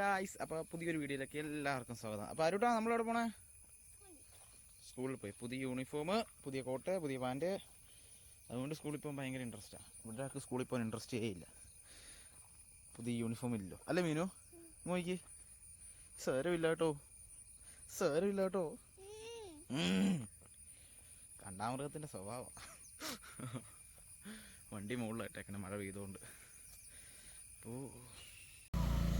Guys അപ്പോൾ പുതിയൊരു വീഡിയോയിലേക്ക് എല്ലാവർക്കും സ്വാഗതം. അപ്പോൾ ആരുട്ടാ നമ്മളവിടെ പോണേ? സ്കൂളിൽ പോയി. പുതിയ യൂണിഫോം പുതിയ കോട്ട് പുതിയ പാന്റ് അതുകൊണ്ട് സ്കൂളിൽ പോകാൻ ഭയങ്കര ഇൻട്രസ്റ്റാണ് ഇവിടെ ആൾക്ക് സ്കൂളിൽ പോകാൻ ഇൻട്രസ്റ്റേ ഇല്ല. പുതിയ യൂണിഫോം ഇല്ലല്ലോ. അല്ലേ മീനു? നോക്കി സാരമില്ല കേട്ടോ. സാരമില്ല കേട്ടോ. കണ്ടാമൃഗത്തിന്റെ സ്വഭാവം. വണ്ടി മുകളിലായിട്ടേക്കണേ മഴ പെയ്തുകൊണ്ട്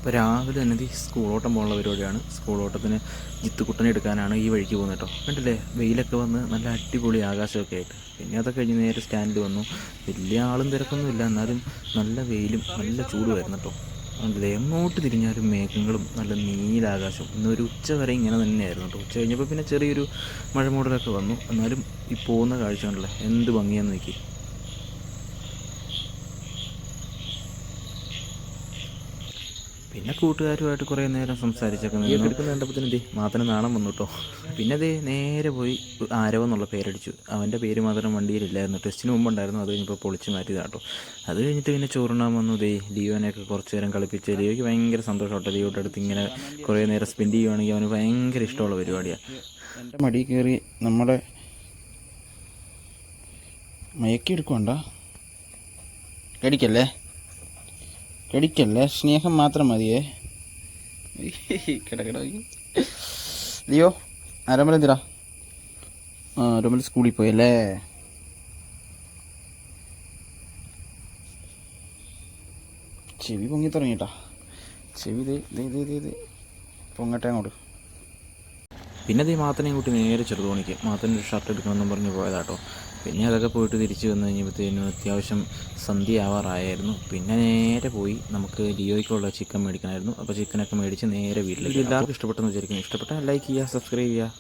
ഇപ്പോൾ രാവിലെ തന്നെ സ്കൂളോട്ടം പോകാനുള്ള പരിപാടിയാണ്. സ്കൂളോട്ടത്തിന് ജിത്തുക്കുട്ടനെ എടുക്കാനാണ് ഈ വഴിക്ക് പോകുന്നത് കേട്ടോ. കണ്ടില്ലേ? വെയിലൊക്കെ വന്ന് നല്ല അടിപൊളി ആകാശമൊക്കെ ആയിട്ട്. പിന്നെ അതൊക്കെ കഴിഞ്ഞ് നേരെ സ്റ്റാൻഡിൽ വന്നു. വലിയ ആളും തിരക്കൊന്നുമില്ല എന്നാലും നല്ല വെയിലും നല്ല ചൂടുമായിരുന്നു കേട്ടോ. കണ്ടില്ലേ? എങ്ങോട്ട് തിരിഞ്ഞാലും മേഘങ്ങളും നല്ല നീലാകാശം ഇന്നൊരു ഉച്ച വരെ ഇങ്ങനെ തന്നെയായിരുന്നു കേട്ടോ. ഉച്ച കഴിഞ്ഞപ്പോൾ പിന്നെ ചെറിയൊരു മഴ മൂടലൊക്കെ വന്നു. എന്നാലും ഈ പോകുന്ന കാഴ്ച കണ്ടല്ലേ? എന്ത് ഭംഗിയാന്ന് നോക്കി പിന്നെ കൂട്ടുകാരുമായിട്ട് കുറേ നേരം സംസാരിച്ചൊക്കെ നിന്ന് എടുക്കുന്ന മാത്രം നാണം വന്നു കേട്ടോ പിന്നെ ദേ നേരെ പോയി ആരവ് എന്നുള്ള പേരടിച്ചു. അവന്റെ പേര് മാത്രം വണ്ടിയിലില്ലായിരുന്നു. ടെസ്റ്റിന് മുമ്പ് ഉണ്ടായിരുന്നു അത് കഴിഞ്ഞപ്പോൾ പൊളിച്ച് മാറ്റിയതാട്ടോ. അത് കഴിഞ്ഞിട്ട് പിന്നെ ചോറുണ്ണാൻ വന്നു. ദേ ലിയോനെയൊക്കെ കുറച്ച് നേരം കളിപ്പിച്ച് ലിയോയ്ക്ക് ഭയങ്കര സന്തോഷമാട്ടോ ലിയോയുടെ അടുത്ത് ഇങ്ങനെ കുറേ നേരം സ്പെൻഡ് ചെയ്യുവാണെങ്കിൽ അവന് ഭയങ്കര ഇഷ്ടമുള്ള പരിപാടിയാണ് എന്റെ മടി കയറി നമ്മുടെ മയക്കി എടുക്കണ്ട കടിക്കല്ലേ? കടിക്കല്ലേ സ്നേഹം മാത്രം മതിയേ. കിട കിട ലിയോ അരമല എന്തിരാ ആ അരമല സ്കൂളിൽ പോയല്ലേ? ചെവി പൊങ്ങി തുടങ്ങിട്ടാ ചെവി ദേ ദേ ദേ ദേ. പൊങ്ങട്ടെ അങ്ങോട്ട്. പിന്നെ ദേ മാത്തനെയും കൂട്ടി നേരെ ചെറുതോണിക്ക്. മാത്തന്റെ ഒരു ഷർട്ട് എടുക്കണമെന്നും പറഞ്ഞ് പോയതാട്ടോ. പിന്നെ അതൊക്കെ പോയിട്ട് തിരിച്ച് വന്നു കഴിഞ്ഞപ്പോഴത്തേനും അത്യാവശ്യം സന്ധ്യ ആവാറായിരുന്നു. പിന്നെ നേരെ പോയി നമുക്ക് ലിയോയ്ക്കുള്ള ചിക്കൻ മേടിക്കണമായിരുന്നു അപ്പോൾ ചിക്കനൊക്കെ മേടിച്ച് നേരെ വീട്ടിലേക്ക് എല്ലാവർക്കും ഇഷ്ടപ്പെട്ടെന്ന് വിചാരിക്കുന്നു. ഇഷ്ടപ്പെട്ടാൽ ലൈക്ക് ചെയ്യുക സബ്സ്ക്രൈബ് ചെയ്യുക.